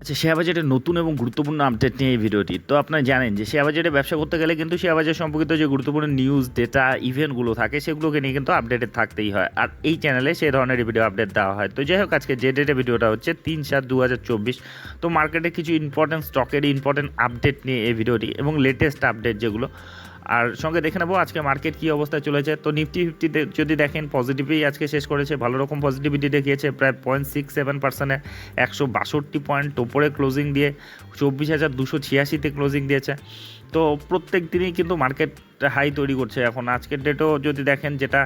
আচ্ছা শেয়ার বাজারের নতুন এবং গুরুত্বপূর্ণ আপডেট নিয়ে এই ভিডিওটি। তো আপনারা জানেন যে শেয়ার বাজারে ব্যবসা করতে গেলে কিন্তু শেয়ার বাজার সম্পর্কিত যে গুরুত্বপূর্ণ নিউজ ডেটা ইভেন্টগুলো থাকে, সেগুলোকে নিয়ে কিন্তু আপডেটেড থাকতেই হয়। আর এই চ্যানেলে সেই ধরনের ভিডিও আপডেট দেওয়া হয়। তো যাই হোক, আজকে যে ডেটে ভিডিওটা হচ্ছে তিন সাত দু তো মার্কেটে কিছু ইম্পর্টেন্ট স্টকের ইম্পর্টেন্ট আপডেট নিয়ে এই ভিডিওটি এবং লেটেস্ট আপডেট যেগুলো আর সঙ্গে দেখে নেব আজকে মার্কেট কী অবস্থায় চলেছে। তো নিফটি ফিফটিতে যদি দেখেন পজিটিভই আজকে শেষ করেছে। ভালো রকম পজিটিভিটি দেখিয়েছে প্রায় পয়েন্ট সিক্স সেভেন পার্সেন্টে একশো বাষট্টি পয়েন্ট ওপরে ক্লোজিং দিয়ে চব্বিশ হাজার দুশো ছিয়াশিতে ক্লোজিং দিয়েছে। তো প্রত্যেক দিনই কিন্তু মার্কেট হাই তৈরি করছে। এখন আজকের ডেটও যদি দেখেন যেটা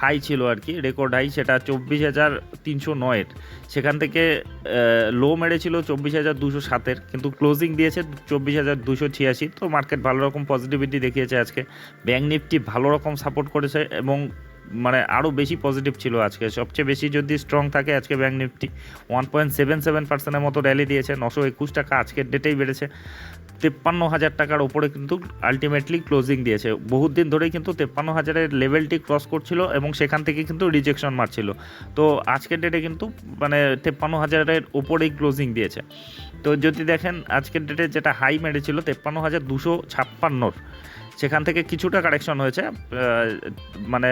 হাই ছিল আর কি রেকর্ড হাই সেটা চব্বিশ হাজার তিনশো নয়ের। সেখান থেকে লো মেরেছিল চব্বিশ হাজার দুশো সাতের, কিন্তু ক্লোজিং দিয়েছে চব্বিশ হাজার দুশো ছিয়াশি। তো মার্কেট ভালো রকম পজিটিভিটি দেখিয়েছে আজকে। ব্যাঙ্ক নিফটি ভালো রকম সাপোর্ট করেছে এবং মানে আরও বেশি পজিটিভ ছিল আজকে। সবচেয়ে বেশি যদি স্ট্রং থাকে আজকে bank nifty one point seven seven পার্সেন্টের মতো র্যালি দিয়েছে। নশো একুশ টাকা আজকের ডেটেই বেড়েছে। তেপ্পান্ন হাজার টাকার ওপরে কিন্তু আলটিমেটলি ক্লোজিং দিয়েছে। বহুত দিন ধরেই কিন্তু তেপ্পান্ন হাজারের লেভেলটি ক্রস করছিল এবং সেখান থেকে কিন্তু রিজেকশন মারছিল। তো আজকের ডেটে কিন্তু মানে তেপ্পান্ন হাজারের ওপরেই ক্লোজিং দিয়েছে। তো যদি দেখেন, আজকের ডেটে যেটা হাই মেরেছিল তেপ্পান্ন হাজার দুশো ছাপ্পান্নর, সেখান থেকে কিছুটা কারেকশন হয়েছে। মানে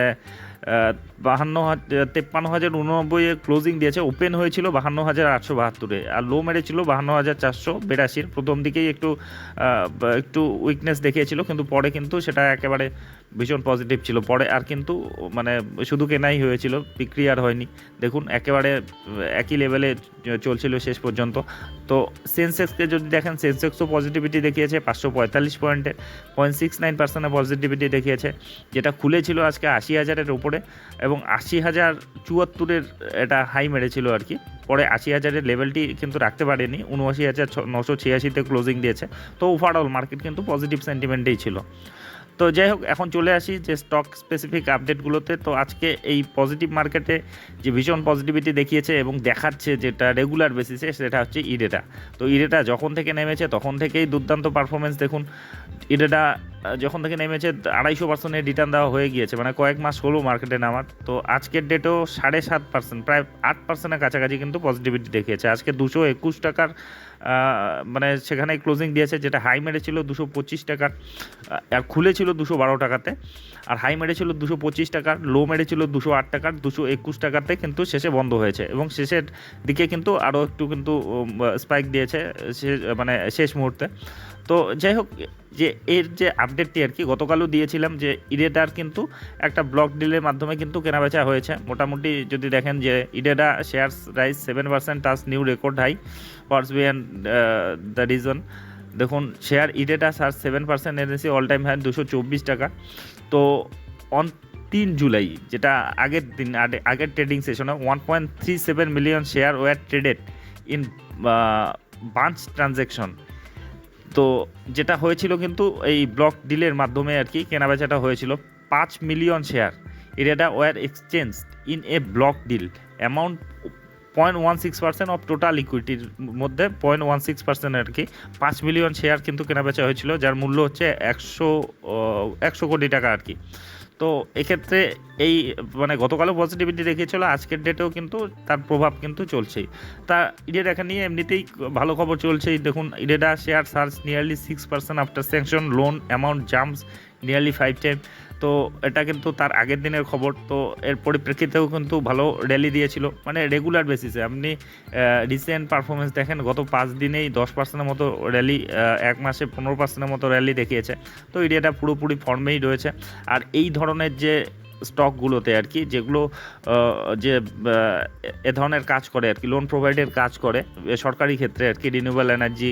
বাহান্ন হাজার তেপ্পান্ন হাজার উননব্বইয়ে ক্লোজিং দিয়েছে ওপেন হয়েছিল বাহান্ন হাজার আটশো বাহাত্তরে। আর লো মেরেছিল বাহান্ন হাজার চারশো, বিরাশির। প্রথম দিকেই একটু একটু উইকনেস দেখিয়েছিল, কিন্তু পরে কিন্তু সেটা একেবারে ভীষণ পজিটিভ ছিল। পরে আর কিন্তু মানে শুধু কেনাই হয়েছিল, বিক্রি আর হয়নি। দেখুন, একেবারে একই লেভেলে চলছিল শেষ পর্যন্ত। তো সেন্সেক্সকে যদি দেখেন সেন্সেক্সও পজিটিভিটি দেখিয়েছে পাঁচশো পঁয়তাল্লিশ পয়েন্টে পয়েন্ট সিক্স নাইন পার্সেন্টের পজিটিভিটি দেখিয়েছে, যেটা খুলেছিল আজকে আশি হাজারের উপরে এবং আশি হাজার চুয়াত্তরের এটা হাই মেরেছিল আর কি। পরে আশি হাজারের লেভেলটি কিন্তু রাখতে পারেনি উনআশি হাজার নশো ছিয়াশিতে ক্লোজিং দিয়েছে। তো ওভারঅল মার্কেট কিন্তু পজিটিভ সেন্টিমেন্টেই ছিল। তো যাই হোক, এখন চলে আসি যে স্টক স্পেসিফিক আপডেটগুলোতে তো আজকে এই পজিটিভ মার্কেটে যে ভীষণ পজিটিভিটি দেখিয়েছে এবং দেখাচ্ছে যেটা রেগুলার বেসিসে সেটা হচ্ছে ইডেটা তো ইডেটা যখন থেকে নেমেছে, তখন থেকেই দুর্দান্ত পারফরমেন্স দেখুন। ইডেটা যখন থেকে নেমেছে, আড়াইশো পার্সেন্টের রিটার্ন দেওয়া হয়ে গিয়েছে মানে কয়েক মাস হলো মার্কেটে নামার। তো আজকের ডেটেও সাড়ে সাত পার্সেন্ট প্রায় আট পার্সেন্টের কাছাকাছি কিন্তু পজিটিভিটি দেখিয়েছে। আজকে দুশো একুশ টাকার মানে সেখানে ক্লোজিং দিয়েছে, যেটা হাই মেরেছিল দুশো পঁচিশ টাকার আর খুলেছিল দুশো বারো টাকাতে, আর হাই মেরেছিল দুশো পঁচিশ টাকার লো মেরেছিল দুশো আট টাকার, দুশো একুশ টাকাতে কিন্তু শেষে বন্ধ হয়েছে এবং শেষের দিকে কিন্তু আরও একটু কিন্তু স্পাইক দিয়েছে সে- মানে শেষ মুহূর্তে। তো যাই হোক যে এর যে আপডেটটি আর কি, গতকালও দিয়েছিলাম যে ইরেডার কিন্তু একটা ব্লক ডিলের মাধ্যমে কিন্তু কেনাবেচা হয়েছে। মোটামুটি যদি দেখেন যে IREDA shares rise seven percent touch new record high force behind the reason দেখুন share IREDA soar seven percent এনেছি অল টাইম হাই দুশো চব্বিশ টাকা। তো অন তিন জুলাই, যেটা আগের দিন, আগে- আগের ট্রেডিং সেশনে one point three seven million share were traded in bunch transaction তো যেটা হয়েছিল কিন্তু এই ব্লক ডিলের মাধ্যমে আর কি কেনাবেচাটা হয়েছিল পাঁচ মিলিয়ন শেয়ার। এরিয়াটা were exchange in a block deal. Amount point one six percent of total ইকুইটির মধ্যে পয়েন্ট ওয়ান সিক্স পার্সেন্ট আর কি পাঁচ মিলিয়ন শেয়ার কিন্তু কেনাবেচা হয়েছিল, যার মূল্য হচ্ছে একশো একশো কোটি টাকা আর কি। তো এক্ষেত্রে এই মানে গতকালও পজিটিভিটি দেখিয়েছিল, আজকের ডেটেও কিন্তু তার প্রভাব কিন্তু চলছেই। তা ইডেটা নিয়ে এমনিতেই ভালো খবর চলছেই। দেখুন IREDA share surge nearly six percent after sanction loan amount jumps nearly five time তো এটা কিন্তু তার আগের দিনের খবর, তো এর পরিপ্রেক্ষিতেও কিন্তু ভালো র্যালি দিয়েছিল মানে রেগুলার বেসিসে আপনি রিসেন্ট পারফরমেন্স দেখেন, গত পাঁচ দিনেই দশ পার্সেন্টের মতো র্যালি এক মাসে পনেরো পার্সেন্টের মতো র্যালি দেখিয়েছে। তো এরিয়াটা পুরোপুরি ফর্মেই রয়েছে। আর এই ধরনের যে স্টকগুলোতে আর কি, যেগুলো যে এ ধরনের কাজ করে আর কি লোন প্রোভাইডের কাজ করে সরকারি ক্ষেত্রে আর কি রিনিউয়েবল এনার্জি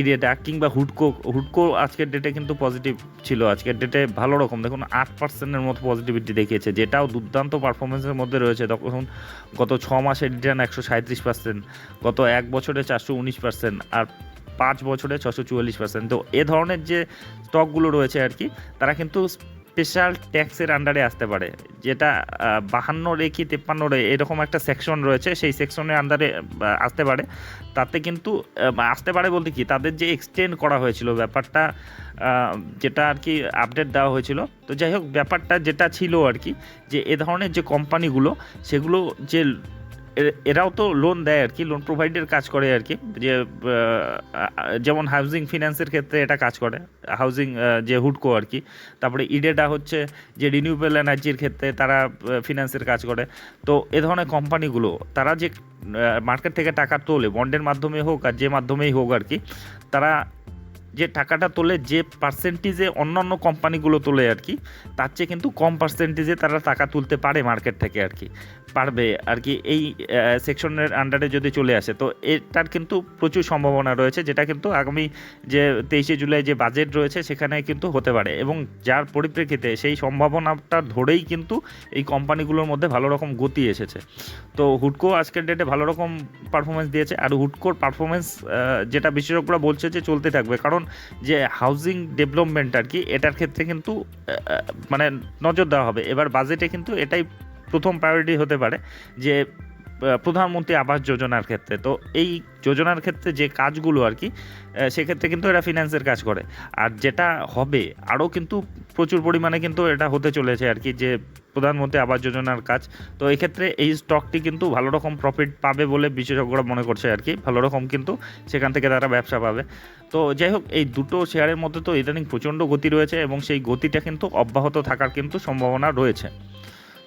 ইরিয়েটা কিংবা হুডকো হুডকো আজকের ডেটে কিন্তু পজিটিভ ছিল, আজকের ডেটে ভালো রকম। দেখুন, আট পার্সেন্টের মতো পজিটিভিটি দেখিয়েছে, যেটাও দুর্দান্ত পারফরমেন্সের মধ্যে রয়েছে। তখন গত ছ মাসের রিটার্ন একশো সাঁত্রিশ পার্সেন্ট গত এক বছরে চারশো উনিশ পার্সেন্ট আর পাঁচ বছরে ছশো চুয়াল্লিশ পার্সেন্ট তো এ ধরনের যে স্টকগুলো রয়েছে আর কি, তারা কিন্তু স্পেশাল ট্যাক্সের আন্ডারে আসতে পারে। যেটা বাহান্ন রে কি তেপ্পান্ন রে এরকম একটা সেকশন রয়েছে, সেই সেকশনের আন্ডারে আসতে পারে। তাতে কিন্তু আসতে পারে বলতে কি, তাদের যে এক্সটেন্ড করা হয়েছিল ব্যাপারটা যেটা আর কি আপডেট দেওয়া হয়েছিল। তো যাই হোক, ব্যাপারটা যেটা ছিল আর কি, যে এ ধরনের যে কোম্পানিগুলো সেগুলো যে এরাও তো লোন দেয় আর কি লোন প্রোভাইডের কাজ করে আর কি। যে যেমন হাউজিং ফিন্যান্সের ক্ষেত্রে এটা কাজ করে হাউজিং যে হুডকো আর কি। তারপরে ইডেটা হচ্ছে যে রিনিউয়েবল এনার্জির ক্ষেত্রে তারা ফিনান্সের কাজ করে। তো এ ধরনের কোম্পানিগুলো তারা যে মার্কেট থেকে টাকা তোলে বন্ডের মাধ্যমে হোক আর যে মাধ্যমেই হোক আর কি, তারা যে টাকাটা তোলে, যে পার্সেন্টেজে অন্যান্য কোম্পানিগুলো তোলে আর কি, তার চেয়ে কিন্তু কম পার্সেন্টেজে তারা টাকা তুলতে পারে মার্কেট থেকে আর কি, পারবে আর কি এই সেকশনের আন্ডারে যদি চলে আসে। তো এটার কিন্তু প্রচুর সম্ভাবনা রয়েছে, যেটা কিন্তু আগামী যে তেইশে জুলাই যে বাজেট রয়েছে, সেখানে কিন্তু হতে পারে এবং যার পরিপ্রেক্ষিতে সেই সম্ভাবনাটা ধরেই কিন্তু এই কোম্পানিগুলোর মধ্যে ভালো রকম গতি এসেছে। তো হুডকো আজকের ডেটে ভালো রকম পারফরমেন্স দিয়েছে, আর হুডকোর পারফরমেন্স যেটা বিশেষজ্ঞরা বলছে যে চলতে থাকবে, কারণ যে হাউজিং ডেভেলপমেন্ট আর কি এটার ক্ষেত্রে কিন্তু মানে নজর দেওয়া হবে। এবার বাজেটে কিন্তু এটাই প্রথম প্রায়োরিটি হতে পারে যে প্রধানমন্ত্রী আবাস যোজনার ক্ষেত্রে। তো এই যোজনার ক্ষেত্রে যে কাজগুলো আর কি সেক্ষেত্রে কিন্তু এরা ফিনান্সের কাজ করে। আর যেটা হবে, আরও কিন্তু প্রচুর পরিমাণে কিন্তু এটা হতে চলেছে আর কি যে প্রধানমন্ত্রী আবাস যোজনার কাজ। তো এই ক্ষেত্রে এই স্টকটি কিন্তু ভালো রকম প্রফিট পাবে বলে বিশেষজ্ঞরা মনে করছে আর কি। ভালো রকম কিন্তু সেখান থেকে তারা ব্যবসা পাবে। তো যাই হোক, এই দুটো শেয়ারের মধ্যে তো ইদানিং প্রচণ্ড গতি রয়েছে এবং সেই গতিটা কিন্তু অব্যাহত থাকার কিন্তু সম্ভাবনা রয়েছে।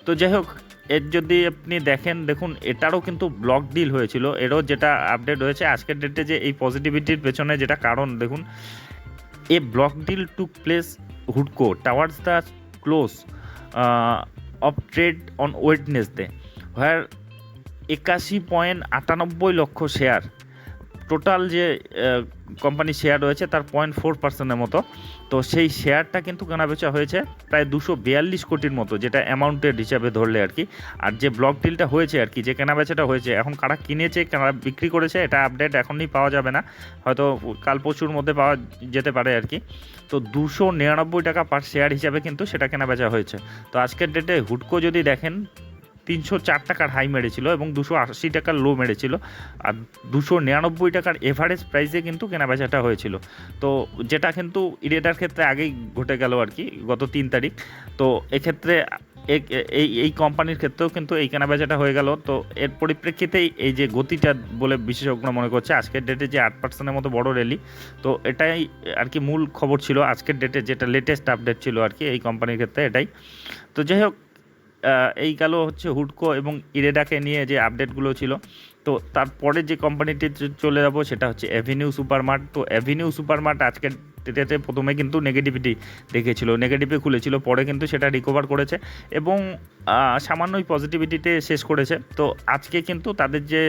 তো যাই হোক, এর যদি আপনি দেখেন, দেখুন, এটারও কিন্তু ব্লক ডিল হয়েছিল। এরও যেটা আপডেট হয়েছে আজকের ডেটে যে এই পজিটিভিটির পেছনে যেটা কারণ, দেখুন, a block deal took place হুডকো towards the close of trade on Wednesday where একাশি পয়েন্ট আটানব্বই লক্ষ শেয়ার টোটাল যে কোম্পানি শেয়ার রয়েছে তার পয়েন্ট ফোর পার্সেন্টের মতো। তো সেই শেয়ারটা কিন্তু কেনাবেচা হয়েছে প্রায় দুশো বিয়াল্লিশ কোটির মতো, যেটা অ্যামাউন্টের হিসাবে ধরলে আর কি। আর যে ব্লক ডিলটা হয়েছে আর কি, যে কেনাবেচাটা হয়েছে, এখন কারা কিনেছে, কারা বিক্রি করেছে, এটা আপডেট এখনই পাওয়া যাবে না। হয়তো কাল পরশুর মধ্যে পাওয়া যেতে পারে আর কি। তো দুশো নিরানব্বই টাকা পার শেয়ার হিসাবে কিন্তু সেটা কেনাবেচা হয়েছে। তো আজকের ডেটে হুডকো যদি দেখেন তিনশো চার টাকার হাই মেরেছিল এবং দুশো আশি টাকার লো মেরেছিল। আর দুশো নিরানব্বই টাকার এভারেজ প্রাইসে কিন্তু কেনাবেচাটা হয়েছিল। তো যেটা কিন্তু ইরেটার ক্ষেত্রে আগেই ঘটে গেল আর কি, গত তিন তারিখ। তো এক্ষেত্রে এই এই কোম্পানির ক্ষেত্রেও কিন্তু এই কেনাবেচাটা হয়ে গেল। তো এর পরিপ্রেক্ষিতেই এই যে গতিটা বলে বিশেষজ্ঞরা মনে করছে, আজকের ডেটে যে আট পার্সেন্টের মতো বড় র্যালি তো এটাই আর কি মূল খবর ছিল আজকের ডেটে যেটা লেটেস্ট আপডেট ছিল আর কি এই কোম্পানির ক্ষেত্রে এটাই। তো যাই হোক এই গেল হচ্ছে হুডকো এবং ইরেডাকে নিয়ে যে আপডেটগুলো ছিল। তো তারপরে যে কোম্পানিটি চলে যাব সেটা হচ্ছে অ্যাভিনিউ সুপারমার্ট তো অ্যাভিনিউ সুপারমার্ট আজকের ডেটে প্রথমে কিন্তু নেগেটিভিটি দেখেছিল নেগেটিভে খুলেছিল, পরে কিন্তু সেটা রিকভার করেছে এবং সামান্যই পজিটিভিটিতে শেষ করেছে। তো আজকে কিন্তু তাদের যে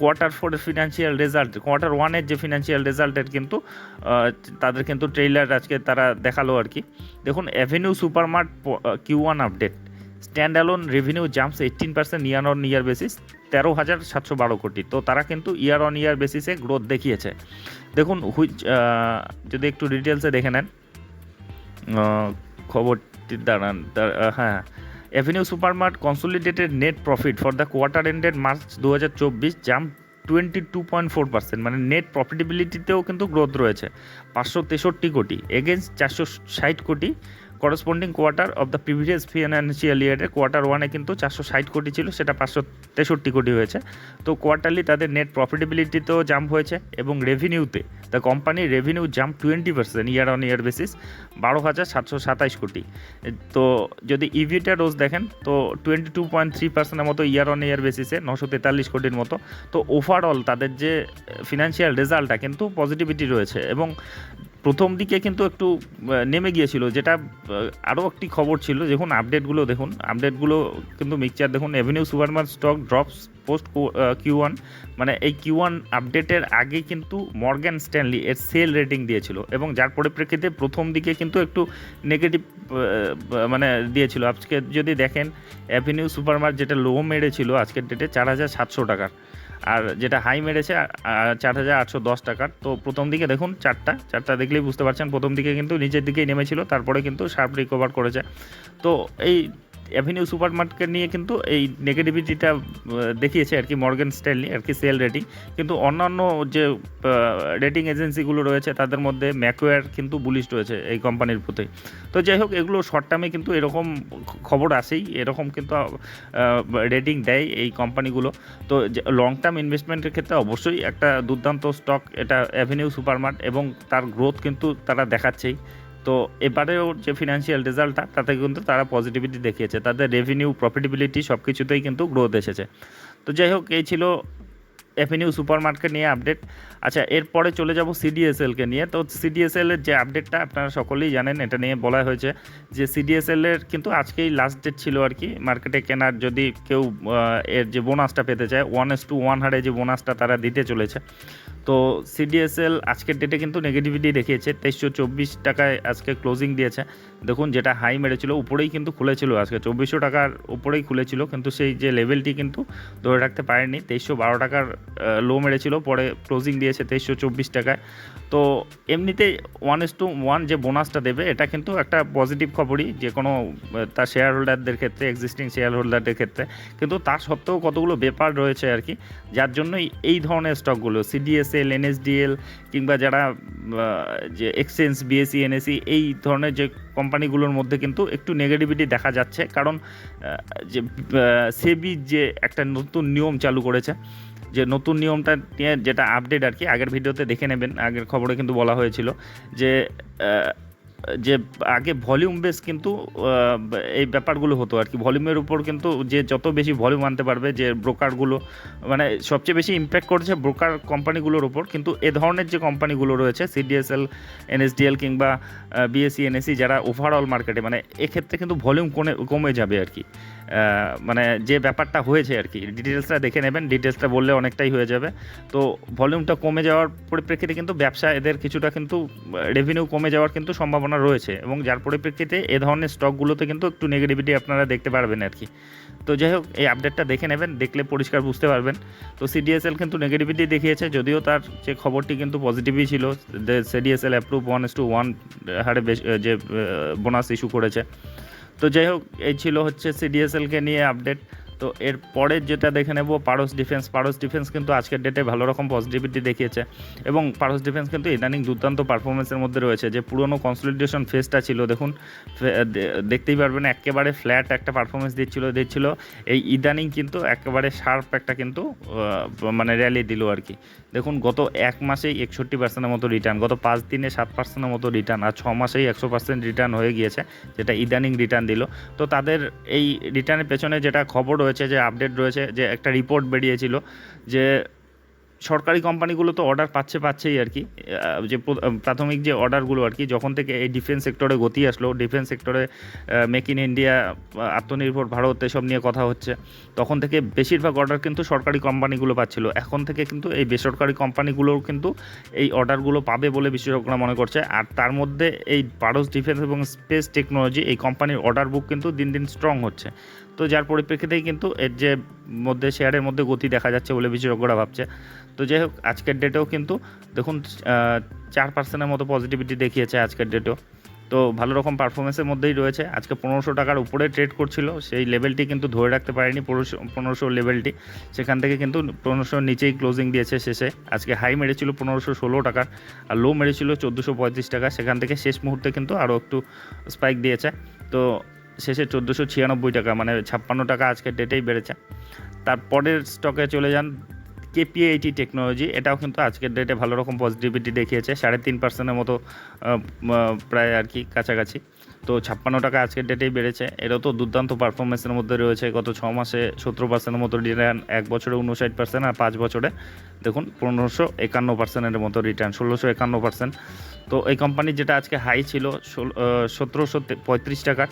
কোয়ার্টার ফোরের ফিনান্সিয়াল রেজাল্ট কোয়ার্টার ওয়ানের যে ফিনান্সিয়াল রেজাল্টের কিন্তু তাদের কিন্তু ট্রেইলার আজকে তারা দেখাল আর কি। দেখুন Avenue Supermart Q one update standalone revenue jumps eighteen percent year on year basis তেরো হাজার সাতশো বারো কোটি। তো তারা কিন্তু ইয়ার অন ইয়ার বেসিসে গ্রোথ দেখিয়েছে। দেখুন, হুইচ যদি একটু ডিটেলসে দেখে নেন খবরটি দাঁড়ান হ্যাঁ Avenue Supermart consolidated net profit for the quarter ended March দু হাজার চব্বিশ jump twenty two point four percent মানে নেট প্রফিটেবিলিটিতেও কিন্তু গ্রোথ রয়েছে, পাঁচশো তেষট্টি কোটি এগেনস্ট চারশো ষাট crore corresponding quarter of the previous financial ইয়ারের কোয়ার্টার ওয়ানে কিন্তু চারশো ষাট কোটি ছিল, সেটা পাঁচশো তেষট্টি কোটি হয়েছে। তো কোয়ার্টারলি তাদের নেট প্রফিটেবিলিটিতেও জাম্প হয়েছে এবং রেভিনিউতে the company revenue jump twenty percent year on year basis বারো হাজার সাতশো সাতাইশ কোটি। তো যদি ইভিটা রোজ দেখেন, তো টোয়েন্টি টু পয়েন্ট থ্রি পার্সেন্টের মতো ইয়ার অন ইয়ার বেসিসে নশো তেতাল্লিশ কোটির মতো। তো ওভারঅল তাদের যে ফিনান্সিয়াল রেজাল্টটা কিন্তু পজিটিভিটি রয়েছে এবং প্রথম দিকে কিন্তু একটু নেমে গিয়েছিল। যেটা আরও একটি খবর ছিল, দেখুন আপডেটগুলো দেখুন। আপডেটগুলো কিন্তু মিক্সচার, দেখুন Avenue Supermart stock drops post Q one মানে এই কিউ ওয়ান আপডেটের আগে কিন্তু মর্গ্যান স্ট্যানলি এর সেল রেটিং দিয়েছিল এবং যার পরিপ্রেক্ষিতে প্রথম দিকে কিন্তু একটু নেগেটিভ মানে দিয়েছিল। আজকে যদি দেখেন অ্যাভিনিউ সুপারমার্ট যেটা লো মেরেছিল আজকের ডেটে চার হাজার সাতশো টাকার। আর যেটা হাই মেরেছে চার হাজার আটশো দশ টাকার। তো প্রথম দিকে দেখুন চারটা চারটা দেখলেই বুঝতে পারছেন। প্রথম দিকে কিন্তু নিচের দিকেই নেমেছিল, তারপরে কিন্তু শার্প রিকভার করেছে। তো এই অ্যাভিনিউ সুপার মার্কেট নিয়ে কিন্তু এই নেগেটিভিটিটা দেখিয়েছে আর কি মর্গান স্ট্যানলি আর কি সেল রেটিং কিন্তু অন্যান্য যে রেটিং এজেন্সিগুলো রয়েছে, তাদের মধ্যে ম্যাকওয়্যার কিন্তু বুলিশ রয়েছে এই কোম্পানির প্রতি। তো যাই হোক, এগুলো শর্ট টার্মে কিন্তু এরকম খবর আসেই, এরকম কিন্তু রেটিং দেয় এই কোম্পানিগুলো তো লং টার্ম ইনভেস্টমেন্টের ক্ষেত্রে অবশ্যই একটা দুর্দান্ত স্টক এটা অ্যাভিনিউ সুপারমার্ট এবং তার গ্রোথ কিন্তু তারা দেখাচ্ছেই। তো এবারেও যে ফিনান্সিয়াল রেজাল্টটা তাতে কিন্তু তারা পজিটিভিটি দেখিয়েছে। তাদের রেভিনিউ প্রফিটেবিলিটি সব কিছুতেই কিন্তু গ্রোথ এসেছে। তো যাই হোক, এই ছিল অ্যাভিনিউ সুপার মার্কেট নিয়ে আপডেট আচ্ছা এরপরে চলে যাব সিডিএসএলকে নিয়ে। তো সিডিএসএল এর যে আপডেটটা আপনারা সকলেই জানেন, এটা নিয়ে বলা হয়েছে যে সিডিএসএল এর কিন্তু আজকেই লাস্ট ডেট ছিল আর কি। মার্কেটে কেনার যদি কেউ এর যে বোনাসটা পেতে চায় ওয়ান এস টু ওয়ান হারে যে বোনাসটা তারা দিতে চলেছে। তো সিডিএসএল আজকের ডেটে কিন্তু নেগেটিভিটি দেখিয়েছে, তেইশশো চব্বিশ টাকায় আজকে ক্লোজিং দিয়েছে। দেখুন, যেটা হাই মেরেছিল, উপরেই কিন্তু খুলেছিল আজকে। চব্বিশশো টাকার উপরেই খুলেছিল, কিন্তু সেই যে লেভেলটি কিন্তু ধরে রাখতে পারেনি। তেইশশো বারো টাকার লো মেরেছিল, পরে ক্লোজিং দিয়েছে তেইশশো চব্বিশ টাকায়। তো এমনিতে ওয়ান এস টু ওয়ান যে বোনাসটা দেবে, এটা কিন্তু একটা পজিটিভ খবরই। যে কোনো তার শেয়ার হোল্ডারদের ক্ষেত্রে এক্সিস্টিং শেয়ার হোল্ডারদের ক্ষেত্রে। কিন্তু তার সত্ত্বেও কতগুলো ব্যাপার রয়েছে আর কি, যার জন্যই এই ধরনের স্টকগুলো সিডিএসএল এনএসডিএল কিংবা যারা যে এক্সচেঞ্জ বিএসসি এনএসি এই ধরনের যে কোম্পানিগুলোর মধ্যে কিন্তু একটু নেগেটিভিটি দেখা যাচ্ছে। কারণ যে সেবি যে একটা নতুন নিয়ম চালু করেছে, যে নতুন নিয়মটা নিয়ে যেটা আপডেট আর কি, আগের ভিডিওতে দেখে নেবেন, আগের খবরে কিন্তু বলা হয়েছিল যে যে আগে ভলিউম বেস কিন্তু এই ব্যাপারগুলো হতো আর কি। ভলিউমের উপর কিন্তু যে যত বেশি ভলিউম আনতে পারবে, যে ব্রোকারগুলো মানে সবচেয়ে বেশি ইম্প্যাক্ট করছে ব্রোকার কোম্পানিগুলোর উপর। কিন্তু এ ধরনের যে কোম্পানিগুলো রয়েছে সিডিএসএল এনএসডিএল কিংবা বিএসসি এনএসি যারা ওভারঅল মার্কেটে মানে এক্ষেত্রে কিন্তু ভলিউম কমে কমে যাবে আর কি। মানে যে ব্যাপারটা হয়েছে আর কি ডিটেলসটা দেখে নেবেন ডিটেলসটা বললে অনেকটাই হয়ে যাবে। তো ভলিউমটা কমে যাওয়ার পরিপ্রেক্ষিতে কিন্তু ব্যবসা এদের কিছুটা কিন্তু রেভিনিউ কমে যাওয়ার কিন্তু সম্ভাবনা রয়েছে এবং যার পরিপ্রেক্ষিতে এ ধরনের স্টকগুলোতে কিন্তু একটু নেগেটিভিটি আপনারা দেখতে পারবেন আর কি। তো যাই হোক, এই আপডেটটা দেখে নেবেন, দেখলে পরিষ্কার বুঝতে পারবেন। তো সিডিএসএল কিন্তু নেগেটিভিটি দেখিয়েছে, যদিও তার যে খবরটি কিন্তু পজিটিভই ছিল CDSL approve one is to one হারে যে বোনাস ইস্যু করেছে। তো যাই হোক এই ছিল হচ্ছে সিডিএসএলকে নিয়ে আপডেট তো এর পরে যেটা দেখে নেব, পারস ডিফেন্স। পারস ডিফেন্স কিন্তু আজকের ডেটে ভালো রকম পজিটিভিটি দেখিয়েছে। এবং পারস ডিফেন্স কিন্তু ইদানিং দুর্দান্ত পারফরমেন্সের মধ্যে রয়েছে। যে পুরনো কনসলিডেশন ফেসটা ছিল, দেখুন দেখতেই পারবেন, একেবারে ফ্ল্যাট একটা পারফরমেন্স দিচ্ছিল দিচ্ছিল। এই ইদানিং কিন্তু একেবারে শার্প একটা কিন্তু মানে র্যালি দিল আর কি। দেখুন, গত এক মাসেই একষট্টি পার্সেন্টের মতো রিটার্ন গত পাঁচ দিনে সাত পার্সেন্টের মতো রিটার্ন আর ছ মাসেই একশো পার্সেন্ট রিটার্ন হয়ে গিয়েছে, যেটা ইদানিং রিটার্ন দিল। তো তাদের এই রিটার্নের পেছনে যেটা খবর রয়েছে, যে আপডেট রয়েছে, যে একটা রিপোর্ট বেরিয়েছিল যে সরকারি কোম্পানিগুলো তো অর্ডার পাচ্ছে পাচ্ছেই আর কি। যে প্র- প্রাথমিক যে অর্ডারগুলো আর কি, যখন থেকে এই ডিফেন্স সেক্টরে গতি আসলো ডিফেন্স সেক্টরে মেক ইন ইন্ডিয়া আত্মনির্ভর ভারত এসব নিয়ে কথা হচ্ছে, তখন থেকে বেশিরভাগ অর্ডার কিন্তু সরকারি কোম্পানিগুলো পাচ্ছিল। এখন থেকে কিন্তু এই বেসরকারি কোম্পানিগুলোও কিন্তু এই অর্ডারগুলো পাবে বলে বিশেষজ্ঞরা মনে করছে। আর তার মধ্যে এই পারস ডিফেন্স এবং স্পেস টেকনোলজি এই কোম্পানির অর্ডার বুক কিন্তু দিন দিন স্ট্রং হচ্ছে। তো যার পরিপ্রেক্ষিতেই কিন্তু এর যে মধ্যে শেয়ারের মধ্যে গতি দেখা যাচ্ছে বলে বিশেষজ্ঞরা ভাবছে। তো যাই হোক, আজকের ডেটেও কিন্তু দেখুন চার পার্সেন্টের মতো পজিটিভিটি দেখিয়েছে আজকের ডেটেও তো ভালো রকম পারফরমেন্সের মধ্যেই রয়েছে। আজকে পনেরোশো টাকার উপরে ট্রেড করছিল, সেই লেভেলটি কিন্তু ধরে রাখতে পারেনি পনেরোশো পনেরোশো লেভেলটি সেখান থেকে কিন্তু পনেরোশোর নিচেই ক্লোজিং দিয়েছে শেষে। আজকে হাই মেরেছিল পনেরোশো ষোলো টাকার, আর লো মেরেছিল চোদ্দোশো পঁয়ত্রিশ টাকা। সেখান থেকে শেষ মুহূর্তে কিন্তু আরও একটু স্পাইক দিয়েছে। তো শেষে চোদ্দোশো ছিয়ানব্বই টাকা মানে ছাপ্পান্ন টাকা আজকের ডেটেই বেড়েছে। তারপরের স্টকে চলে যান কেপিআইটি টেকনোলজি এটাও কিন্তু আজকের ডেটে ভালো রকম পজিটিভিটি দেখিয়েছে, সাড়ে তিন পার্সেন্টের মতো প্রায় আর কি কাছাকাছি। তো ছাপ্পান্ন টাকা আজকের ডেটেই বেড়েছে এটাও তো দুর্দান্ত পারফরমেন্সের মধ্যে রয়েছে, গত ছ মাসে সতেরো পার্সেন্টের মতো রিটার্ন এক বছরে উনষাট পার্সেন্ট আর পাঁচ বছরে। দেখুন, পনেরোশো একান্ন পার্সেন্টের মতো রিটার্ন ষোলোশো একান্ন পার্সেন্ট তো এই কোম্পানির যেটা আজকে হাই ছিল সতেরোশো পঁয়ত্রিশ টাকার,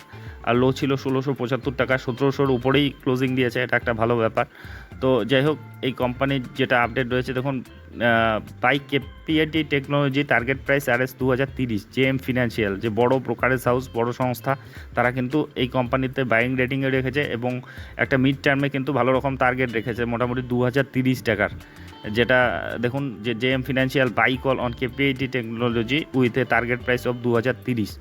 আর লো ছিল ষোলোশো পঁচাত্তর টাকা। সতেরোশোর উপরেই ক্লোজিং দিয়েছে, এটা একটা ভালো ব্যাপার। তো যাই হোক, এই কোম্পানির যেটা আপডেট রয়েছে, দেখুন buy KPIT technology target price R S দু হাজার তিরিশ জেএম ফিনান্সিয়াল যে বড় ব্রোকারেজ হাউস বড় সংস্থা, তারা কিন্তু এই কোম্পানিতে বাইং রেটিংয়ে রেখেছে এবং একটা মিড টার্মে কিন্তু ভালো রকম টার্গেট রেখেছে, মোটামুটি দু হাজার তিরিশ টাকার। যেটা, দেখুন, যে J M financial buy call on KPIT technology with a target price of দু হাজার তিরিশ।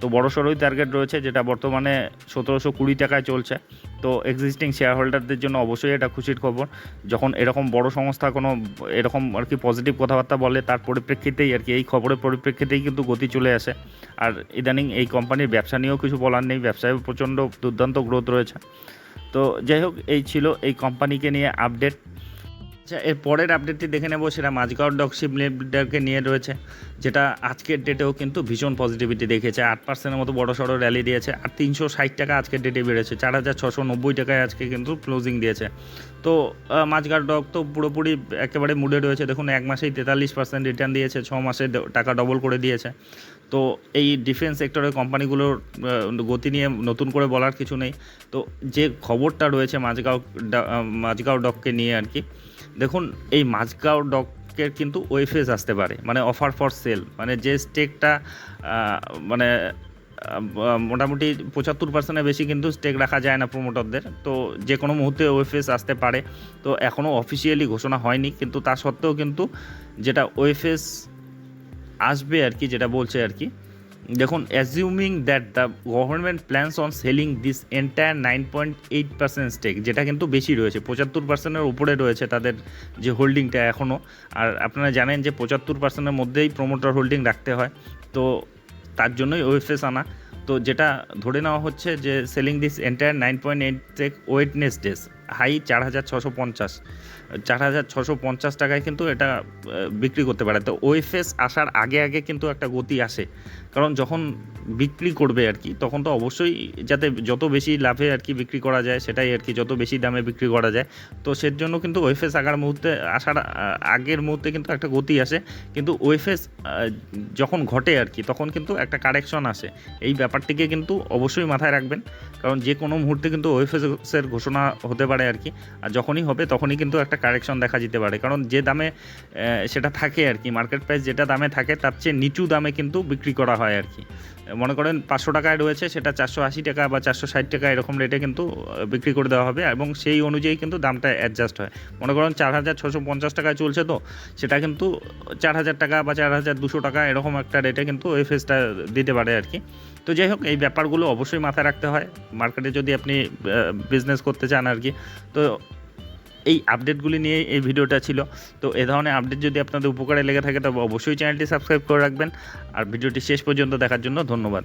তো বড় সড়োই টার্গেট রয়েছে যেটা বর্তমানে সতেরোশো কুড়ি টাকায় চলছে। তো এক্সিস্টিং শেয়ার হোল্ডারদের জন্য অবশ্যই এটা খুশির খবর। যখন এরকম বড় সংস্থা কোনো এরকম আর কি পজিটিভ কথাবার্তা বলে, তার পরিপ্রেক্ষিতেই আর কি এই খবরের পরিপ্রেক্ষিতেই কিন্তু গতি চলে আসে। আর ইদানিং এই কোম্পানির ব্যবসা নিয়েও কিছু বলার নেই ব্যবসায় প্রচণ্ড দুর্দান্ত গ্রোথ রয়েছে। তো যাই হোক, এই ছিল এই কোম্পানিকে নিয়ে আপডেট আচ্ছা এর পরের আপডেটটি দেখে নেব, সেটা মাঝগাঁও ডকশিপ লিমিটেডকে নিয়ে রয়েছে, যেটা আজকের ডেটেও কিন্তু ভীষণ পজিটিভিটি দেখেছে আট পার্সেন্টের মতো বড় সড়ো র্যালি দিয়েছে, আর তিনশো ষাট টাকা আজকের ডেটে বেড়েছে, চার হাজার ছশো নব্বই টাকায় আজকে কিন্তু ক্লোজিং দিয়েছে। তো মাঝগাঁও ডক তো পুরোপুরি একেবারে মুডে রয়েছে, দেখুন, এক মাসেই তেতাল্লিশ পার্সেন্ট রিটার্ন দিয়েছে, ছ মাসে টাকা ডবল করে দিয়েছে। তো, এই ডিফেন্স সেক্টরের কোম্পানিগুলোর গতি নিয়ে নতুন করে বলার কিছু নেই। তো, যে খবরটা রয়েছে মাঝগাঁও মাঝগাঁও ডককে নিয়ে আর কি দেখুন, এই মাঝগাঁও ডকের কিন্তু ওয়েফেজ আসতে পারে মানে অফার ফর সেল মানে যে স্টেকটা মানে মোটামুটি পঁচাত্তর পার্সেন্টের বেশি কিন্তু স্টেক রাখা যায় না প্রমোটরদের তো যে কোনো মুহূর্তে ওয়েফেস আসতে পারে। তো এখনও অফিসিয়ালি ঘোষণা হয়নি, কিন্তু তা সত্ত্বেও কিন্তু যেটা ওয়েফেস আসবে আর কি, যেটা বলছে আর কি দেখুন assuming that the government plans on selling this entire nine point eight percent stake যেটা কিন্তু বেশি রয়েছে, পঁচাত্তর পার্সেন্টের উপরে রয়েছে তাদের যে হোল্ডিংটা এখনও আর আপনারা জানেন যে পঁচাত্তর পার্সেন্টের মধ্যেই প্রমোটার হোল্ডিং রাখতে হয়, তো তার জন্যই ওয়েফেস আনা। তো যেটা ধরে নেওয়া হচ্ছে যে selling this entire nine point eight stake Wednesday's high চার হাজার ছশো পঞ্চাশ। চার হাজার ছশো পঞ্চাশ টাকায় কিন্তু এটা বিক্রি করতে পারে। তো ওএফএস আসার আগে আগে কিন্তু একটা গতি আসে। কারণ যখন বিক্রি করবে আর কি, তখন তো অবশ্যই যাতে যত বেশি লাভে আর কি বিক্রি করা যায়, সেটাই আর কি যত বেশি দামে বিক্রি করা যায়। তো সের জন্য কিন্তু ওএফএস আগার মুহূর্তে, আসার আগের মুহূর্তে কিন্তু একটা গতি আসে। কিন্তু ওএফএস যখন ঘটে আর কি, তখন কিন্তু একটা কারেকশন আসে। এই ব্যাপারটিকে কিন্তু অবশ্যই মাথায় রাখবেন। কারণ যে কোনো মুহূর্তে কিন্তু ওএফএসের ঘোষণা হতে পারে। আর কি। আর যখনই হবে তখনই কিন্তু একটা কারেকশন দেখা যেতে পারে। কারণ যে দামে সেটা থাকে আর কি। মার্কেট প্রাইস যেটা দামে থাকে, তার চেয়ে নিচু দামে কিন্তু বিক্রি করা হয় আর কি। মনে করেন পাঁচশো টাকায় রয়েছে, সেটা চারশো আশি টাকা বা চারশো ষাট টাকা এরকম রেটে কিন্তু বিক্রি করে দেওয়া হবে। এবং সেই অনুযায়ী কিন্তু দামটা অ্যাডজাস্ট হয়। মনে করেন চার হাজার ছশো পঞ্চাশ টাকায় চলছে তো, সেটা কিন্তু চার হাজার টাকা বা চার হাজার দুশো টাকা এরকম একটা রেটে কিন্তু ওই ফেসটা দিতে পারে আর কি। তো যাই হোক, এই ব্যাপারগুলো অবশ্যই মাথায় রাখতে হয়। মার্কেটে যদি আপনি বিজনেস করতে চান আর কি। তো এই আপডেটগুলি নিয়ে এই ভিডিওটা ছিল। তো এ ধরনের আপডেট যদি আপনাদের উপকারে লেগে থাকে, তবে অবশ্যই চ্যানেলটি সাবস্ক্রাইব করে রাখবেন। আর ভিডিওটি শেষ পর্যন্ত দেখার জন্য ধন্যবাদ।